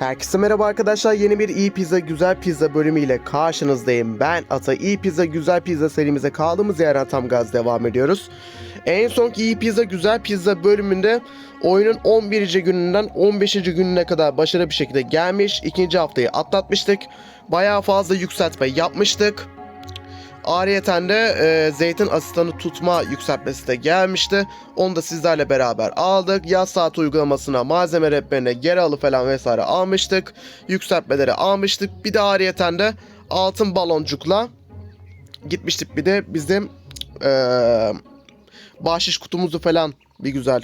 Herkese merhaba arkadaşlar. Yeni bir iyi pizza güzel pizza bölümüyle karşınızdayım. Ben Ata. İyi pizza güzel pizza serimize kaldığımız yerden tam gaz devam ediyoruz. En son iyi pizza güzel pizza bölümünde oyunun 11. gününden 15. gününe kadar başarılı bir şekilde gelmiş. İkinci haftayı atlatmıştık. Bayağı fazla yükseltme yapmıştık. Ayrıyeten de e, zeytin asistanı tutma yükseltmesi de gelmişti. Onu da sizlerle beraber aldık. Yaz saat uygulamasına, malzeme rehberine, geri alı falan vesaire almıştık. Yükseltmeleri almıştık. Bir de ayrıyeten de altın baloncukla gitmiştik bir de bizim e, bahşiş kutumuzu falan bir güzel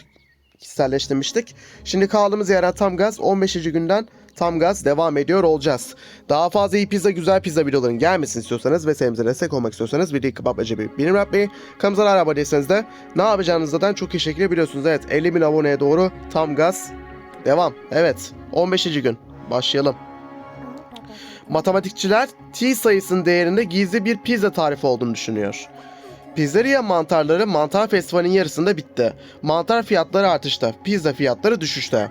kişiselleştirmiştik. Şimdi kaldığımız yerden tam gaz 15. günden tam gaz devam ediyor olacağız. Daha fazla iyi pizza güzel pizza videoların gelmesini istiyorsanız ve serimize destek olmak istiyorsanız videoyu kapatmaca bir bilim yapmayı, kanalımıza abone değilseniz de ne yapacağınızı zaten çok iyi şekilde biliyorsunuz. Evet 50 bin aboneye doğru tam gaz devam. Evet 15. gün başlayalım. Matematikçiler T sayısının değerinde gizli bir pizza tarifi olduğunu düşünüyor. Pizzeria mantarları mantar festivalinin yarısında bitti. Mantar fiyatları artışta, pizza fiyatları düşüşte.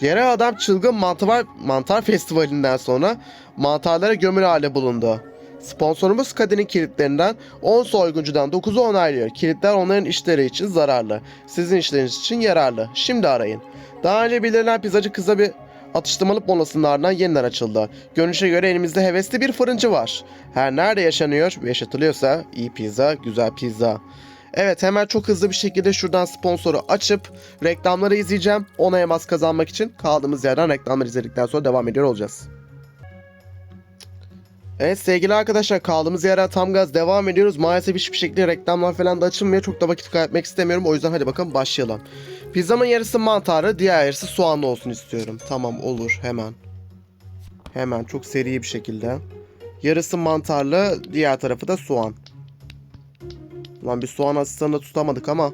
Yerel adam çılgın mantar, mantar festivalinden sonra mantarlara gömülü hale bulundu. Sponsorumuz Kadir'in kilitlerinden 10 soyguncudan 9'u onaylıyor. Kilitler onların işleri için zararlı. Sizin işleriniz için yararlı. Şimdi arayın. Daha önce belirlenen pizzacı kıza bir atıştırmalık molasının ardından yeniden açıldı. Görünüşe göre elimizde hevesli bir fırıncı var. Her nerede yaşanıyor ve yaşatılıyorsa iyi pizza, güzel pizza. Evet hemen çok hızlı bir şekilde şuradan sponsoru açıp reklamları izleyeceğim. Ona emas kazanmak için kaldığımız yerden reklamları izledikten sonra devam ediyor olacağız. Evet sevgili arkadaşlar kaldığımız yerden tam gaz devam ediyoruz. Maalesef hiçbir şekilde reklamlar falan da açılmıyor. Çok da vakit kaybetmek istemiyorum. O yüzden hadi bakalım başlayalım. Pizzamın yarısı mantarlı, diğer yarısı soğanlı olsun istiyorum. Tamam olur hemen. Hemen çok seri bir şekilde. Yarısı mantarlı, diğer tarafı da soğan. Lan bir soğan asistanı da tutamadık ama.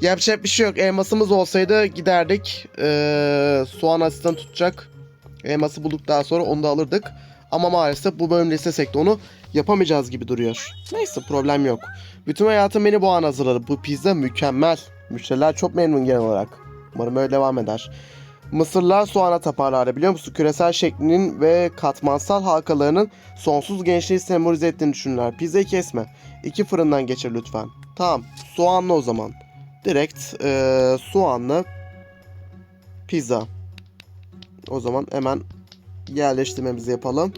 Yapacak bir şey yok. Elmasımız olsaydı giderdik. Ee, soğan asistanı tutacak. Elması bulduk daha sonra onu da alırdık. Ama maalesef bu bölümde istesek de onu yapamayacağız gibi duruyor. Neyse problem yok. Bütün hayatım beni bu an hazırladı. Bu pizza mükemmel. Müşteriler çok memnun genel olarak. Umarım öyle devam eder. Mısırlar soğana taparlar biliyor musun? Küresel şeklinin ve katmansal halkalarının sonsuz gençliği sembolize ettiğini düşünürler. Pizzayı kesme. İki fırından geçir lütfen. Tamam. Soğanlı o zaman. Direkt eee, soğanlı pizza. O zaman hemen yerleştirmemizi yapalım.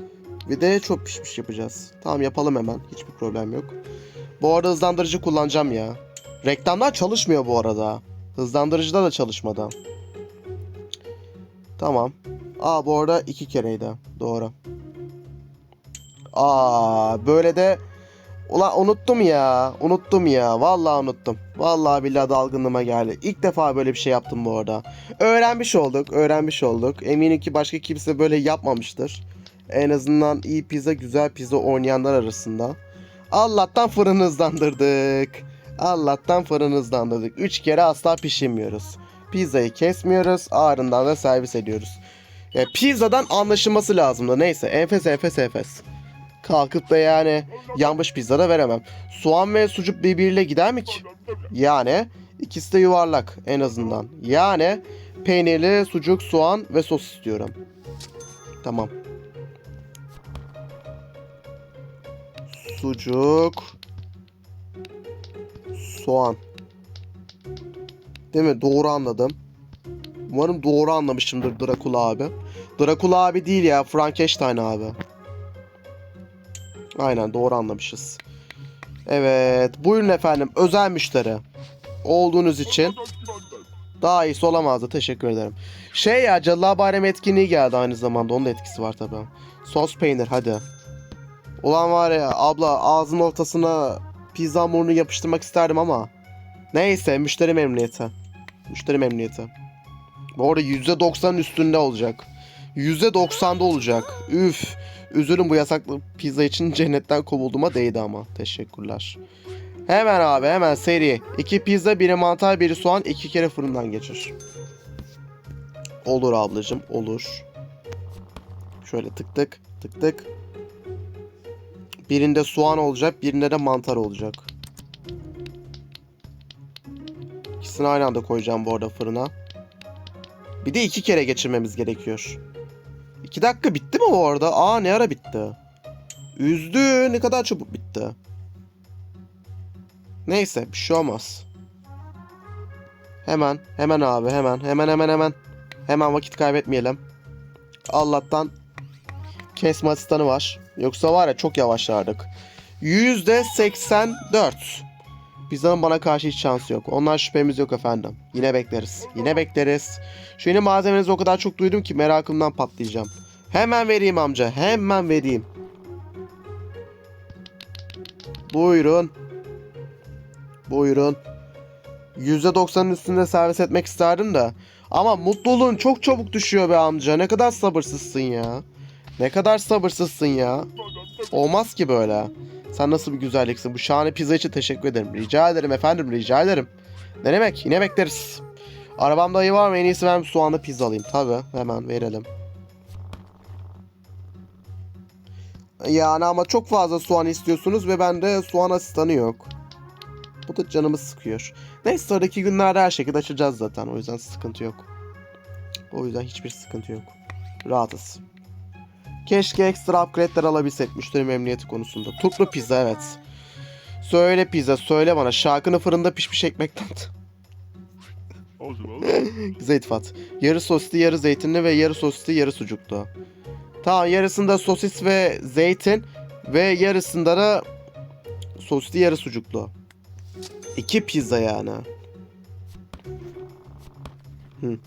Bir de çok pişmiş yapacağız. Tamam yapalım hemen. Hiçbir problem yok. Bu arada hızlandırıcı kullanacağım ya. Reklamlar çalışmıyor bu arada. Hızlandırıcıda da çalışmadı. Tamam. Aa bu arada iki kereydi. Doğru. Aa böyle de Ulan unuttum ya. Unuttum ya. Vallahi unuttum. Vallahi billahi dalgınlığıma geldi. İlk defa böyle bir şey yaptım bu arada. Öğrenmiş olduk. Öğrenmiş olduk. Eminim ki başka kimse böyle yapmamıştır. En azından iyi pizza güzel pizza oynayanlar arasında. Allah'tan fırın hızlandırdık. Allah'tan fırın hızlandırdık. Üç kere asla pişirmiyoruz. Pizzayı kesmiyoruz. Ağrından da servis ediyoruz. Ya, pizzadan anlaşılması lazımdı. Neyse enfes enfes enfes. Kalkıp da yani yanmış pizza da veremem. Soğan ve sucuk birbiriyle gider mi ki? Yani ikisi de yuvarlak en azından. Yani peynirli sucuk, soğan ve sos istiyorum. Tamam. Sucuk. Soğan. Değil mi? Doğru anladım. Umarım doğru anlamışımdır Drakula abi. Drakula abi değil ya. Frankenstein abi. Aynen doğru anlamışız. Evet. Buyurun efendim. Özel müşteri. Olduğunuz için. Daha iyisi olamazdı. Teşekkür ederim. Şey ya Cadılar Bayramı etkinliği geldi aynı zamanda. Onun da etkisi var tabii. Sos peynir hadi. Ulan var ya abla ağzın ortasına pizza hamurunu yapıştırmak isterdim ama. Neyse müşteri memnuniyeti. Müşteri memnuniyeti. Bu arada %90'ın üstünde olacak. %90'da olacak. Üf. Üzülün bu yasaklı pizza için cennetten kovulduğuma değdi ama. Teşekkürler. Hemen abi hemen seri. İki pizza, biri mantar, biri soğan, iki kere fırından geçir. Olur ablacım, olur. Şöyle tık tık, tık tık. Birinde soğan olacak, birinde de mantar olacak. İkisini aynı anda koyacağım bu arada fırına. Bir de iki kere geçirmemiz gerekiyor. 2 dakika bitti mi bu arada? Aa ne ara bitti? Üzdü. Ne kadar çabuk bitti. Neyse bir şey olmaz. Hemen hemen abi hemen hemen hemen hemen. Hemen vakit kaybetmeyelim. Allah'tan kesme asistanı var. Yoksa var ya çok yavaşlardık. %84. Pizza'nın bana karşı hiç şansı yok. Onlar şüphemiz yok efendim. Yine bekleriz. Yine bekleriz. Şu yeni malzemenizi o kadar çok duydum ki merakımdan patlayacağım. Hemen vereyim amca. Hemen vereyim. Buyurun. Buyurun. %90'ın üstünde servis etmek isterdim de. Ama mutluluğun çok çabuk düşüyor be amca. Ne kadar sabırsızsın ya. Ne kadar sabırsızsın ya. Olmaz ki böyle. Sen nasıl bir güzelliksin. Bu şahane pizza için teşekkür ederim. Rica ederim efendim rica ederim. Ne demek yine bekleriz. Arabamda ayı var mı? En iyisi ben soğanlı pizza alayım. Tabi hemen verelim. Yani ama çok fazla soğan istiyorsunuz ve bende soğan asistanı yok. Bu da canımı sıkıyor. Neyse sonraki günlerde her şekilde açacağız zaten. O yüzden sıkıntı yok. O yüzden hiçbir sıkıntı yok. Rahatız. Keşke ekstra upgrade'ler alabilsek müşteri memnuniyeti konusunda. Turplu pizza evet. Söyle pizza söyle bana. Şarkını fırında pişmiş ekmekten. İtifat. Yarı sosisli, yarı zeytinli ve yarı sosisli, yarı sucuklu. Tamam yarısında sosis ve zeytin ve yarısında da sosisli, yarı sucuklu. İki pizza yani. Hı.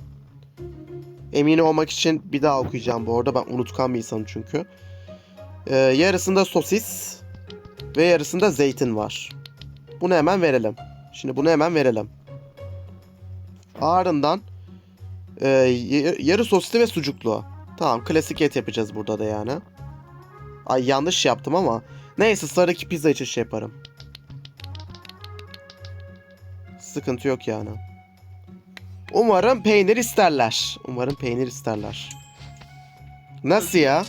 Emin olmak için bir daha okuyacağım bu arada. Ben unutkan bir insanım çünkü. Ee, yarısında sosis ve yarısında zeytin var. Bunu hemen verelim. Şimdi bunu hemen verelim. Ardından e, yarı sosisli ve sucuklu. Tamam klasik et yapacağız burada da yani. Ay yanlış yaptım ama. Neyse sıradaki pizza için şey yaparım. Sıkıntı yok yani. Umarım peynir isterler. Umarım peynir isterler. Nasıl ya?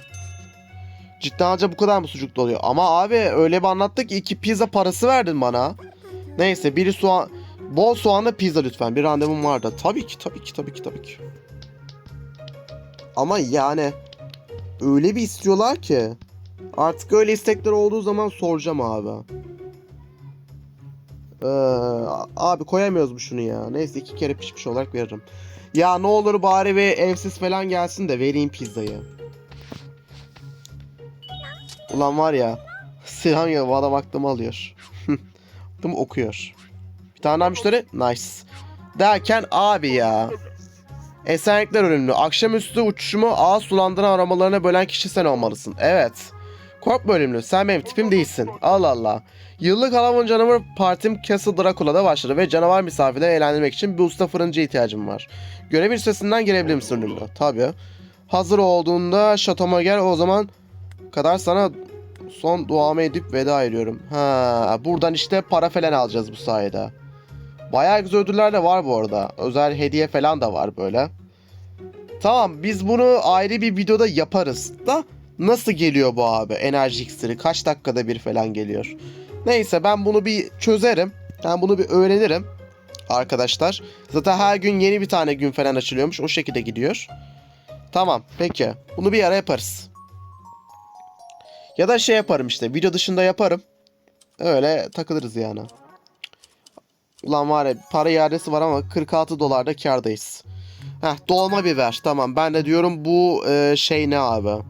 Cidden anca bu kadar mı sucuklu oluyor? Ama abi öyle bir anlattık ki iki pizza parası verdin bana. Neyse biri soğan... Bol soğanlı pizza lütfen. Bir randevum vardı. Tabii ki tabii ki tabii ki tabii ki. Ama yani öyle bir istiyorlar ki. Artık öyle istekler olduğu zaman soracağım abi. Ee, abi koyamıyoruz bu şunu ya. Neyse iki kere pişmiş olarak veririm. Ya ne olur bari ve evsiz falan gelsin de vereyim pizzayı. Ulan var ya. Sinan ya bu adam alıyor. Aklımı okuyor. Bir tane daha müşteri. Nice. Derken abi ya. Esenlikler ölümlü. Akşamüstü uçuşumu ağız sulandıran aramalarına bölen kişi sen olmalısın. Evet. Korkma ölümlü. Sen benim tipim değilsin. Allah Allah. Yıllık Halloween canavar partim Castle Dracula'da başladı ve canavar misafirleri eğlendirmek için bir usta fırıncı ihtiyacım var. Görev listesinden gelebilir misin ölümlü? Tabii. Hazır olduğunda şatoma gel o zaman kadar sana son duamı edip veda ediyorum. Ha, buradan işte para falan alacağız bu sayede. Bayağı güzel ödüller de var bu arada. Özel hediye falan da var böyle. Tamam biz bunu ayrı bir videoda yaparız da nasıl geliyor bu abi enerji iksiri kaç dakikada bir falan geliyor. Neyse ben bunu bir çözerim. Ben bunu bir öğrenirim arkadaşlar. Zaten her gün yeni bir tane gün falan açılıyormuş. O şekilde gidiyor. Tamam peki. Bunu bir ara yaparız. Ya da şey yaparım işte. Video dışında yaparım. Öyle takılırız yani. Ulan var ya para iadesi var ama 46 dolarda kardayız. Heh dolma biber tamam ben de diyorum bu e, şey ne abi?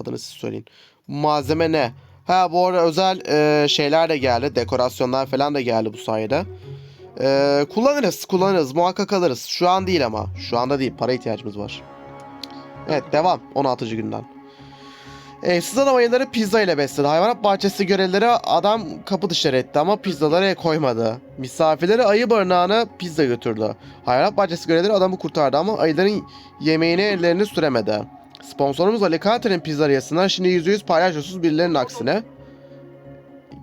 Adını siz söyleyin. Malzeme ne? Ha bu arada özel e, şeyler de geldi. Dekorasyonlar falan da geldi bu sayede. E, kullanırız kullanırız muhakkak alırız. Şu an değil ama. Şu anda değil para ihtiyacımız var. Evet devam 16. günden. Evsiz adam ayıları pizza ile besledi. Hayvanat bahçesi görevlileri adam kapı dışarı etti ama pizzaları koymadı. Misafirleri ayı barınağına pizza götürdü. Hayvanat bahçesi görevlileri adamı kurtardı ama ayıların yemeğine ellerini süremedi. Sponsorumuz Ali Carter'in pizzeriyasından şimdi %100 paylaşıyorsunuz birilerinin aksine.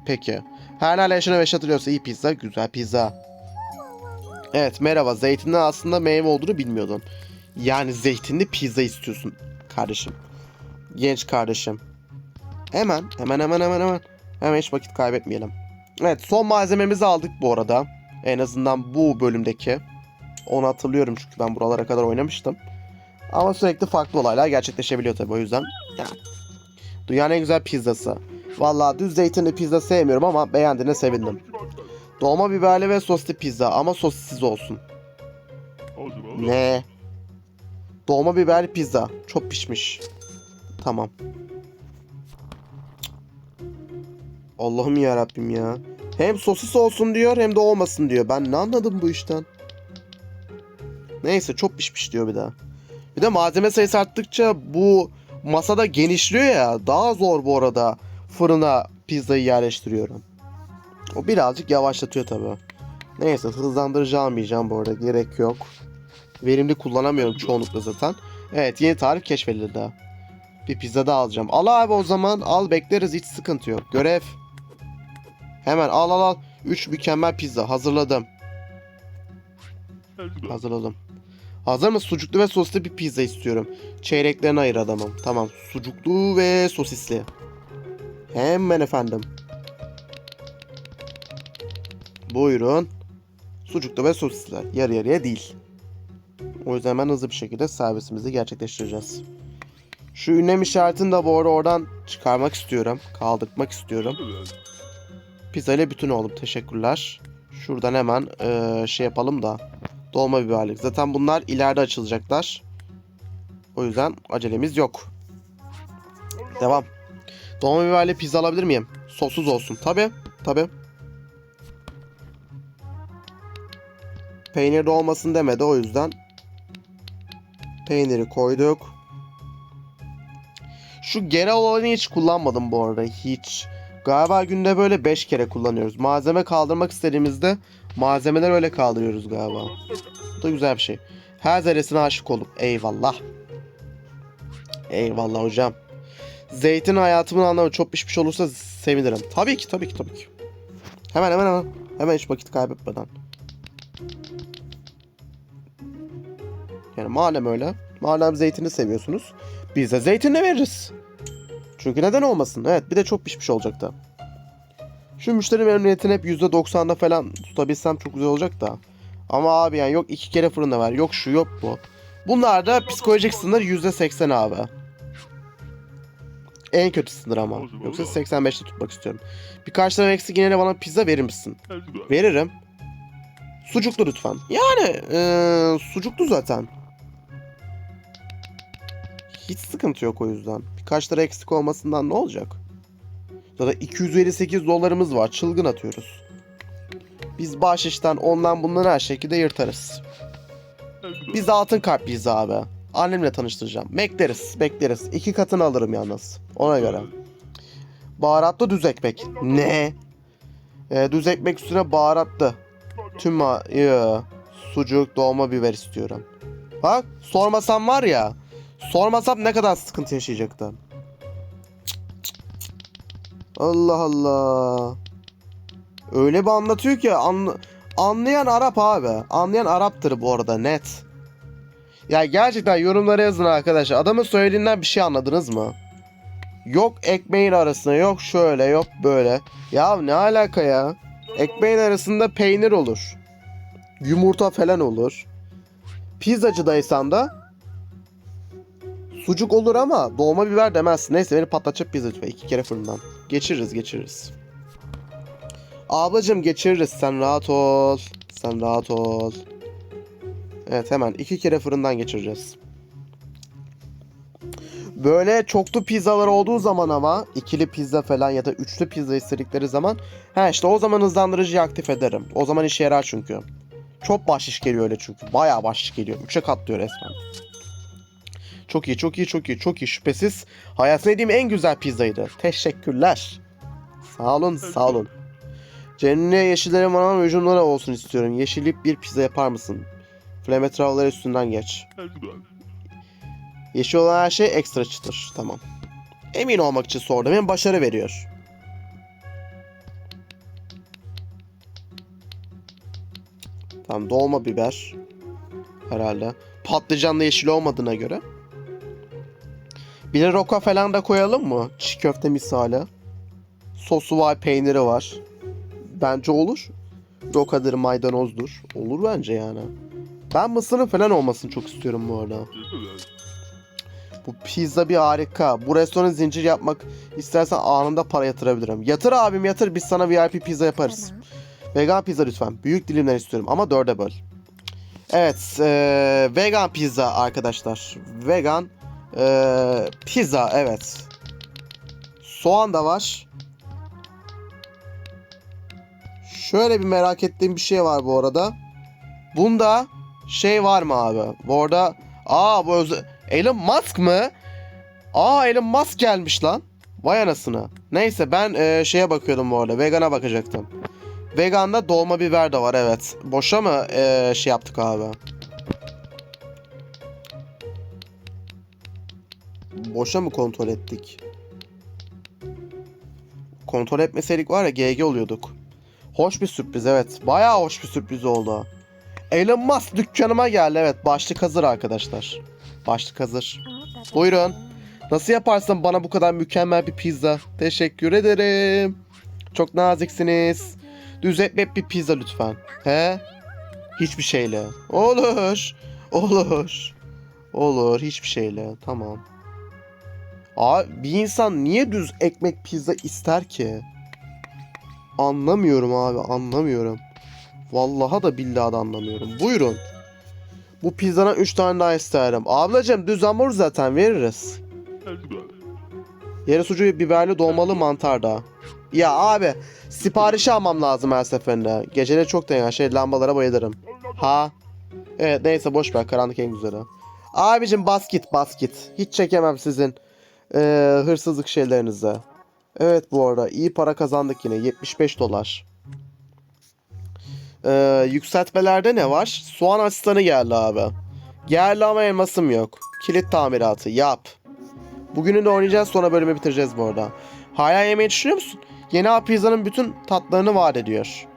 Peki. Her nerede yaşanıyor ve yaşatılıyorsa iyi pizza, güzel pizza. Evet merhaba. Zeytinli aslında meyve olduğunu bilmiyordum. Yani zeytinli pizza istiyorsun kardeşim. Genç kardeşim. Hemen, hemen, hemen, hemen, hemen. Hemen hiç vakit kaybetmeyelim. Evet, son malzememizi aldık bu arada. En azından bu bölümdeki. Onu hatırlıyorum çünkü ben buralara kadar oynamıştım. Ama sürekli farklı olaylar gerçekleşebiliyor tabii o yüzden. Ya. Dünyanın en güzel pizzası. Vallahi düz zeytinli pizza sevmiyorum ama beğendiğine sevindim. Dolma biberli ve soslu pizza ama sossiz olsun. Ne? Dolma biberli pizza. Çok pişmiş. Tamam. Allah'ım ya Rabbim ya. Hem sosis olsun diyor hem de olmasın diyor. Ben ne anladım bu işten? Neyse çok pişmiş diyor bir daha. Bir de malzeme sayısı arttıkça bu masada genişliyor ya. Daha zor bu arada fırına pizzayı yerleştiriyorum. O birazcık yavaşlatıyor tabii. Neyse hızlandırıcı almayacağım bu arada. Gerek yok. Verimli kullanamıyorum çoğunlukla zaten. Evet yeni tarif keşfedildi. Bir pizza daha alacağım. Al abi o zaman. Al bekleriz hiç sıkıntı yok. Görev. Hemen al al al. 3 mükemmel pizza hazırladım. Hazırladım. Hazır mı? Sucuklu ve sosisli bir pizza istiyorum. Çeyreklerini ayır adamım. Tamam. Sucuklu ve sosisli. Hemen efendim. Buyurun. Sucuklu ve sosisli. Yarı yarıya değil. O yüzden hemen hızlı bir şekilde servisimizi gerçekleştireceğiz. Şu ünlem işaretini de bu arada oradan çıkarmak istiyorum. Kaldırmak istiyorum. Pizza ile bütün oğlum. Teşekkürler. Şuradan hemen eee, şey yapalım da. Dolma biberlik. Zaten bunlar ileride açılacaklar. O yüzden acelemiz yok. Devam. Dolma biberli pizza alabilir miyim? Sossuz olsun. Tabi. Tabi. Peynir de olmasın demedi o yüzden. Peyniri koyduk. Şu geri olanı hiç kullanmadım bu arada. Hiç. Galiba günde böyle 5 kere kullanıyoruz. Malzeme kaldırmak istediğimizde malzemeler öyle kaldırıyoruz galiba. Bu da güzel bir şey. Her zerresine aşık olup. Eyvallah. Eyvallah hocam. Zeytin hayatımın anlamı çok pişmiş olursa sevinirim. Tabii ki tabii ki tabii ki. Hemen hemen hemen. Hemen hiç vakit kaybetmeden. Yani madem öyle. Madem zeytini seviyorsunuz. Biz de zeytinle veririz. Çünkü neden olmasın? Evet bir de çok pişmiş olacaktı. Şu müşteri memnuniyetini hep %90'da falan tutabilsem çok güzel olacak da. Ama abi yani yok iki kere fırında var. Yok şu yok bu. Bunlar da psikolojik sınır %80 abi. En kötü sınır ama. Yoksa 85'te tutmak istiyorum. Birkaç tane eksik yine bana pizza verir misin? Veririm. Sucuklu lütfen. Yani eee, sucuklu zaten. Hiç sıkıntı yok o yüzden. Birkaç lira eksik olmasından ne olacak? Zaten 258 dolarımız var. Çılgın atıyoruz. Biz bahşişten ondan bundan her şekilde yırtarız. Biz altın kalpliyiz abi. Annemle tanıştıracağım. Bekleriz, bekleriz. İki katını alırım yalnız. Ona göre. Baharatlı düz ekmek. Ne? Ee, düz ekmek üstüne baharatlı. Tüm ma sucuk, dolma biber istiyorum. Bak sormasam var ya. Sormasam ne kadar sıkıntı yaşayacaktım. Allah Allah. Öyle bir anlatıyor ki anla- anlayan Arap abi. Anlayan Araptır bu arada net. Ya gerçekten yorumlara yazın arkadaşlar. Adamın söylediğinden bir şey anladınız mı? Yok ekmeğin arasında yok şöyle yok böyle. Ya ne alaka ya? Ekmeğin arasında peynir olur. Yumurta falan olur. Pizzacıdaysan da sucuk olur ama dolma biber demezsin. Neyse beni patlatacak pizza lütfen. iki kere fırından. Geçiririz geçiririz. Ablacım geçiririz sen rahat ol. Sen rahat ol. Evet hemen iki kere fırından geçireceğiz. Böyle çoklu pizzalar olduğu zaman ama ikili pizza falan ya da üçlü pizza istedikleri zaman he işte o zaman hızlandırıcıyı aktif ederim. O zaman işe yarar çünkü. Çok bahşiş geliyor öyle çünkü. Bayağı bahşiş geliyor. Üçe katlıyor resmen. Çok iyi, çok iyi, çok iyi, çok iyi. Şüphesiz hayatımda yediğim en güzel pizzaydı. Teşekkürler. Sağ olun, sağ olun. Cennine yeşillere manan hücumlara olsun istiyorum. Yeşillip bir pizza yapar mısın? Flametravları üstünden geç. Yeşil olan her şey ekstra çıtır. Tamam. Emin olmak için sordum. Hem başarı veriyor. Tamam dolma biber. Herhalde. Patlıcanla yeşil olmadığına göre. Bir de roka falan da koyalım mı? Çiğ köfte misali. Sosu var, peyniri var. Bence olur. Rokadır, maydanozdur. Olur bence yani. Ben mısırın falan olmasını çok istiyorum bu arada. Bu pizza bir harika. Bu restoran zincir yapmak istersen anında para yatırabilirim. Yatır abim yatır biz sana VIP pizza yaparız. Tamam. Vegan pizza lütfen. Büyük dilimler istiyorum ama dörde böl. Evet, eee, vegan pizza arkadaşlar. Vegan eee, pizza evet. Soğan da var. Şöyle bir merak ettiğim bir şey var bu arada. Bunda şey var mı abi? Bu arada aa bu özel... Elon Musk mı? Aa Elon Musk gelmiş lan. Vay anasını. Neyse ben eee, şeye bakıyordum bu arada. Vegana bakacaktım. Vegan'da dolma biber de var evet. Boşa mı eee, şey yaptık abi? Boşa mı kontrol ettik? Kontrol etmeseydik var ya GG oluyorduk. Hoş bir sürpriz evet. Bayağı hoş bir sürpriz oldu. Elon Musk dükkanıma geldi evet. Başlık hazır arkadaşlar. Başlık hazır. Buyurun. Nasıl yaparsın bana bu kadar mükemmel bir pizza? Teşekkür ederim. Çok naziksiniz. Düz ekmek bir pizza lütfen. He? Hiçbir şeyle. Olur. Olur. Olur. Hiçbir şeyle. Tamam. Abi bir insan niye düz ekmek pizza ister ki? Anlamıyorum abi. Anlamıyorum. Vallahi da billahi da anlamıyorum. Buyurun. Bu pizzadan 3 tane daha isterim. Ablacığım düz hamur zaten veririz. Yarı sucuğu biberli dolmalı mantar da. Ya abi siparişi almam lazım her seferinde. Geceleri çok da şey lambalara bayılırım. Ha? Evet neyse boş ver karanlık en güzeli. Abicim bas git bas git. Hiç çekemem sizin eee, hırsızlık şeylerinize. Evet bu arada iyi para kazandık yine 75 dolar. Eee, yükseltmelerde ne var? Soğan asistanı geldi abi. Geldi ama elmasım yok. Kilit tamiratı yap. Bugünü de oynayacağız sonra bölümü bitireceğiz bu arada. Hala yemeği düşünüyor musun? Yeni pizzanın bütün tatlarını vaat ediyor.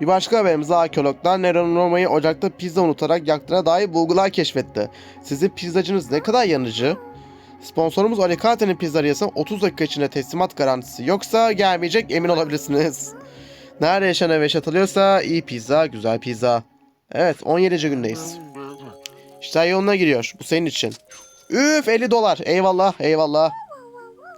Bir başka haberimiz arkeologlar Neronoma'yı ocakta pizza unutarak yaktığına dair bulgular keşfetti. Sizin pizzacınız ne kadar yanıcı? Sponsorumuz Alicante'nin pizzeriyası 30 dakika içinde teslimat garantisi yoksa gelmeyecek emin olabilirsiniz. Nerede yaşanıyor ve yaşatılıyorsa iyi pizza, güzel pizza. Evet 17. gündeyiz. İşler yoluna giriyor. Bu senin için. Üf 50 dolar. Eyvallah eyvallah.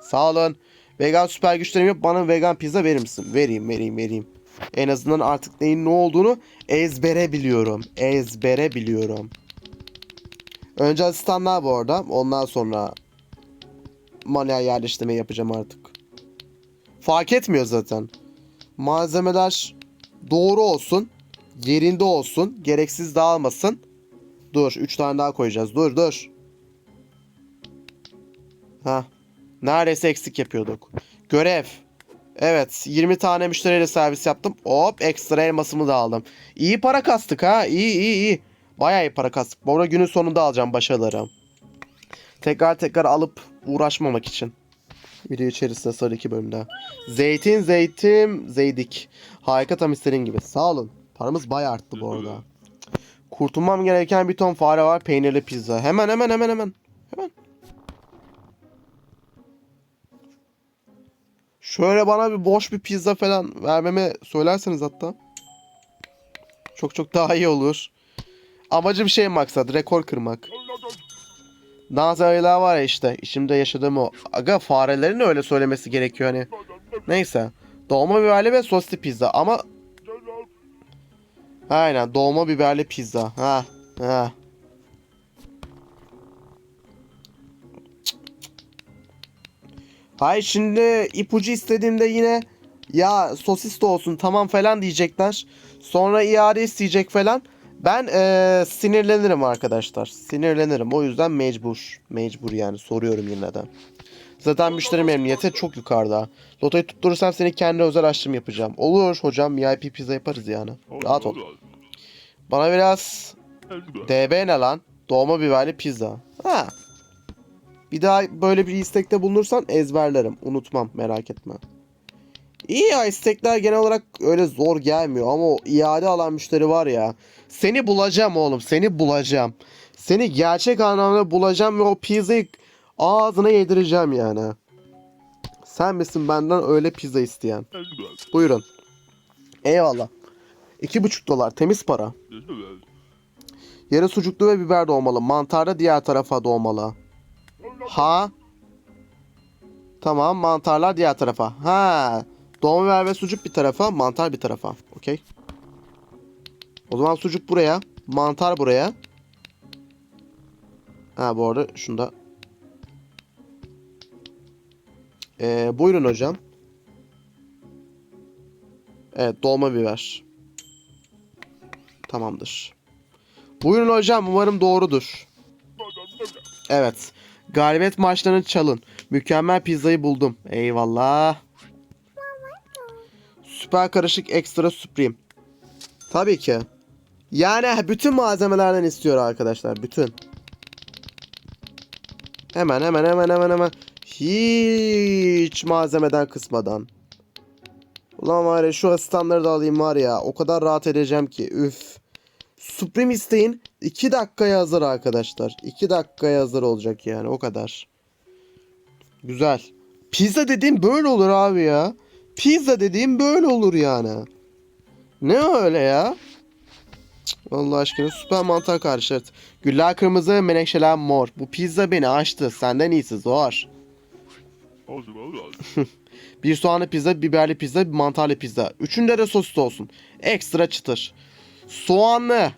Sağ olun. Vegan süper güçlerim yok. Bana vegan pizza verir misin? Vereyim vereyim vereyim. En azından artık neyin ne olduğunu ezbere biliyorum. Ezbere biliyorum. Önce asistanlar bu arada. Ondan sonra manuel yerleştirme yapacağım artık. Fark etmiyor zaten. Malzemeler doğru olsun. Yerinde olsun. Gereksiz dağılmasın. Dur 3 tane daha koyacağız. Dur dur. Ha. Neredeyse eksik yapıyorduk. Görev. Evet 20 tane müşteriyle servis yaptım. Hop ekstra elmasımı da aldım. İyi para kastık ha. İyi iyi iyi. Bayağı iyi para kastık. Bu arada günün sonunda alacağım başarıları. Tekrar tekrar alıp uğraşmamak için. Video içerisinde sonraki bölümde. Zeytin zeytin zeydik. Harika tam istediğin gibi. Sağ olun. Paramız bayağı arttı bu arada. Kurtulmam gereken bir ton fare var. Peynirli pizza. Hemen hemen hemen hemen. Hemen. Şöyle bana bir boş bir pizza falan vermeme söylerseniz hatta. Çok çok daha iyi olur. Amacım şey maksat. Rekor kırmak. Nazarıyla var ya işte. içimde yaşadığım o. Aga farelerin öyle söylemesi gerekiyor hani. Neyse. Dolma biberli ve soslu pizza ama Aynen dolma biberli pizza. Ha. Ha. Hayır şimdi ipucu istediğimde yine ya sosis de olsun tamam falan diyecekler. Sonra iade isteyecek falan. Ben eee, sinirlenirim arkadaşlar. Sinirlenirim. O yüzden mecbur. Mecbur yani soruyorum yine de. Zaten müşteri memnuniyeti çok yukarıda. Lotoyu tutturursam seni kendi özel açlım yapacağım. Olur hocam VIP pizza yaparız yani. Rahat ol. Bana biraz DB ne lan? Doğma biberli pizza. Ha. Bir daha böyle bir istekte bulunursan ezberlerim. Unutmam merak etme. İyi ya istekler genel olarak öyle zor gelmiyor ama o iade alan müşteri var ya. Seni bulacağım oğlum seni bulacağım. Seni gerçek anlamda bulacağım ve o pizzayı ağzına yedireceğim yani. Sen misin benden öyle pizza isteyen? Buyurun. Eyvallah. İki buçuk dolar temiz para. Yarı sucuklu ve biber de olmalı. Mantar da diğer tarafa da olmalı. Ha? Tamam mantarlar diğer tarafa. Ha. Dolma biber ve sucuk bir tarafa, mantar bir tarafa. Okey. O zaman sucuk buraya, mantar buraya. Ha bu arada şunu da. Ee, buyurun hocam. Evet dolma biber. Tamamdır. Buyurun hocam umarım doğrudur. Evet. Galibiyet maçlarını çalın. Mükemmel pizzayı buldum. Eyvallah. Süper karışık ekstra supreme. Tabii ki. Yani bütün malzemelerden istiyor arkadaşlar. Bütün. Hemen hemen hemen hemen hemen. Hiç malzemeden kısmadan. Ulan var ya şu asistanları da alayım var ya. O kadar rahat edeceğim ki. Üf. Supreme isteyin. 2 dakikaya hazır arkadaşlar. 2 dakikaya hazır olacak yani o kadar. Güzel. Pizza dediğim böyle olur abi ya. Pizza dediğim böyle olur yani. Ne öyle ya? Allah aşkına süper mantar karşı. Güller kırmızı, menekşeler mor. Bu pizza beni açtı. Senden iyisi zor. Bir soğanlı pizza, biberli pizza, bir mantarlı pizza. Üçünde de sosis olsun. Ekstra çıtır. Soğanlı,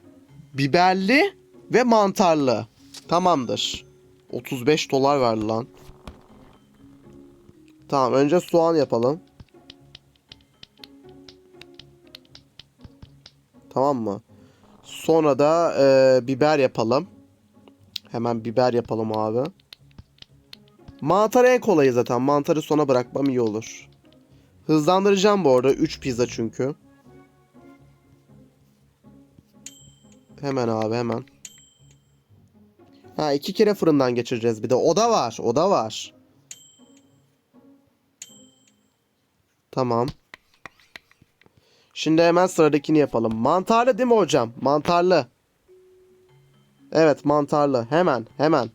biberli ve mantarlı. Tamamdır. 35 dolar verdi lan. Tamam önce soğan yapalım. Tamam mı? Sonra da e, biber yapalım. Hemen biber yapalım abi. Mantar en kolayı zaten. Mantarı sona bırakmam iyi olur. Hızlandıracağım bu arada. 3 pizza çünkü. Hemen abi hemen. Ha iki kere fırından geçireceğiz bir de. O da var. O da var. Tamam. Şimdi hemen sıradakini yapalım. Mantarlı değil mi hocam? Mantarlı. Evet mantarlı. Hemen hemen.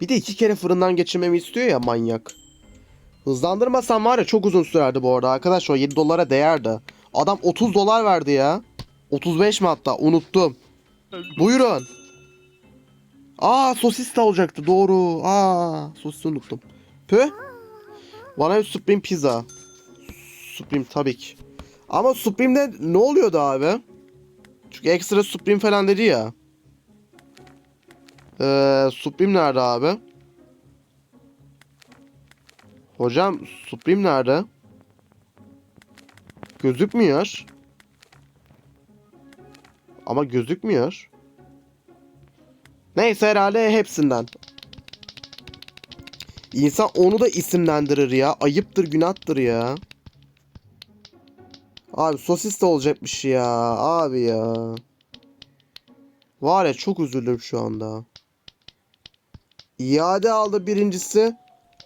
Bir de iki kere fırından geçirmemi istiyor ya manyak. Hızlandırmasam var ya çok uzun sürerdi bu arada arkadaş o 7 dolara değerdi. Adam 30 dolar verdi ya. 35 mi hatta unuttum. Buyurun. Aa sosis de olacaktı doğru. Aa sosis unuttum. Püh. Bana bir Supreme pizza. Supreme tabii ki. Ama Supreme'de ne oluyordu abi? Çünkü ekstra Supreme falan dedi ya. Ee, Supreme nerede abi? Hocam Supreme nerede? Gözükmüyor. Ama gözükmüyor. Neyse herhalde hepsinden. İnsan onu da isimlendirir ya. Ayıptır günahtır ya. Abi sosis de olacakmış ya. Abi ya. Var ya çok üzüldüm şu anda. İade aldı birincisi.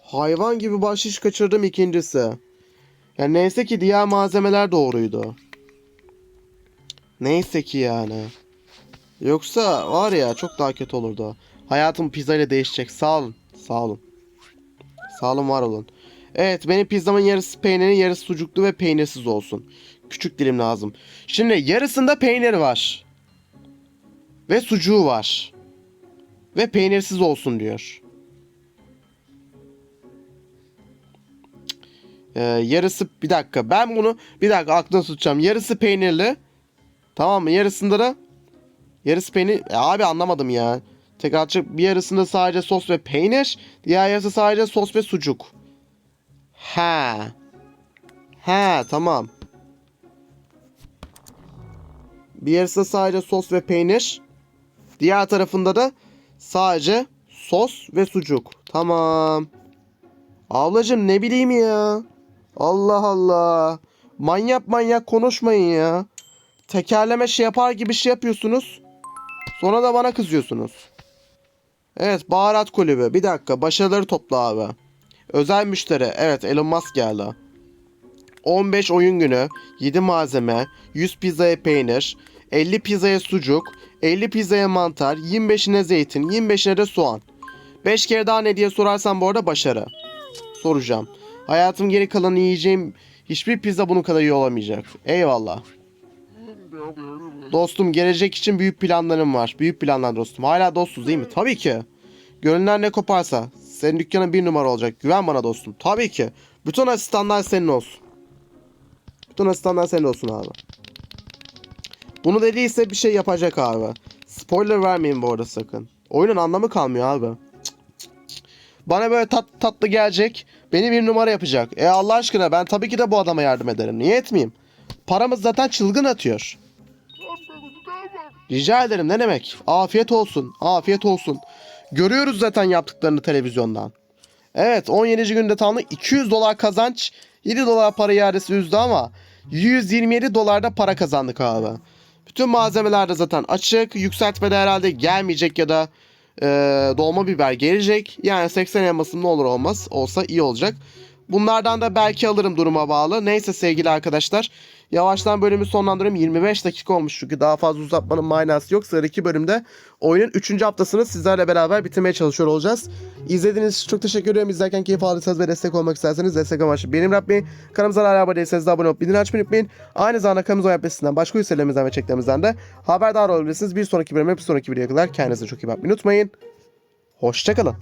Hayvan gibi bahşiş kaçırdım ikincisi. Yani neyse ki diğer malzemeler doğruydu. Neyse ki yani. Yoksa var ya çok daha kötü olurdu. Hayatım pizza ile değişecek. Sağ olun. Sağ olun. Sağ olun var olun. Evet benim pizzamın yarısı peynirli yarısı sucuklu ve peynirsiz olsun. Küçük dilim lazım. Şimdi yarısında peynir var. Ve sucuğu var. Ve peynirsiz olsun diyor. Ee, yarısı bir dakika ben bunu bir dakika aklına tutacağım. Yarısı peynirli. Tamam mı? Yarısında da yarısı peynir. Ya abi anlamadım ya. Tekrar açıp bir yarısında sadece sos ve peynir. Diğer yarısı sadece sos ve sucuk. Ha. Ha tamam. Bir yarısı sadece sos ve peynir. Diğer tarafında da sadece sos ve sucuk. Tamam. Ablacım ne bileyim ya. Allah Allah. Manyak manyak konuşmayın ya. Tekerleme şey yapar gibi şey yapıyorsunuz. Sonra da bana kızıyorsunuz. Evet baharat kulübü. Bir dakika başarıları topla abi. Özel müşteri. Evet Elon Musk geldi. 15 oyun günü, 7 malzeme, 100 pizzaya peynir, 50 pizzaya sucuk, 50 pizzaya mantar, 25'ine zeytin, 25'ine de soğan. 5 kere daha ne diye sorarsan bu arada başarı. Soracağım. Hayatım geri kalanı yiyeceğim hiçbir pizza bunun kadar iyi olamayacak. Eyvallah. Dostum gelecek için büyük planlarım var. Büyük planlar dostum. Hala dostuz değil mi? Tabii ki. Gönüller ne koparsa. Senin dükkanın bir numara olacak. Güven bana dostum. Tabii ki. Bütün asistanlar senin olsun. Bütün asistanlar senin olsun abi. Bunu dediyse bir şey yapacak abi. Spoiler vermeyin bu arada sakın. Oyunun anlamı kalmıyor abi. Bana böyle tat, tatlı gelecek. Beni bir numara yapacak. E Allah aşkına ben tabii ki de bu adama yardım ederim. Niye etmeyeyim? Paramız zaten çılgın atıyor. Rica ederim ne demek? Afiyet olsun. Afiyet olsun. Görüyoruz zaten yaptıklarını televizyondan. Evet 17. günde tamamı 200 dolar kazanç 7 dolar para iadesi üzdü ama 127 dolarda para kazandık abi. Bütün malzemeler de zaten açık. Yükseltme de herhalde gelmeyecek ya da e, dolma biber gelecek. Yani 80 elmasım ne olur olmaz olsa iyi olacak. Bunlardan da belki alırım duruma bağlı. Neyse sevgili arkadaşlar. Yavaştan bölümü sonlandırıyorum. 25 dakika olmuş çünkü daha fazla uzatmanın manası yok. Sıradaki bölümde oyunun 3. haftasını sizlerle beraber bitirmeye çalışıyor olacağız. İzlediğiniz için çok teşekkür ederim. İzlerken keyif aldıysanız ve destek olmak isterseniz destek amaçlı benim Rabbi. Kanalımıza hala abone değilseniz de abone olup bildirim açmayı unutmayın. Aynı zamanda kanalımıza sitesinden başka üyelerimizden ve çeklerimizden de haberdar olabilirsiniz. Bir sonraki bölüme bir sonraki videoya kadar kendinize çok iyi bakmayı unutmayın. Hoşçakalın.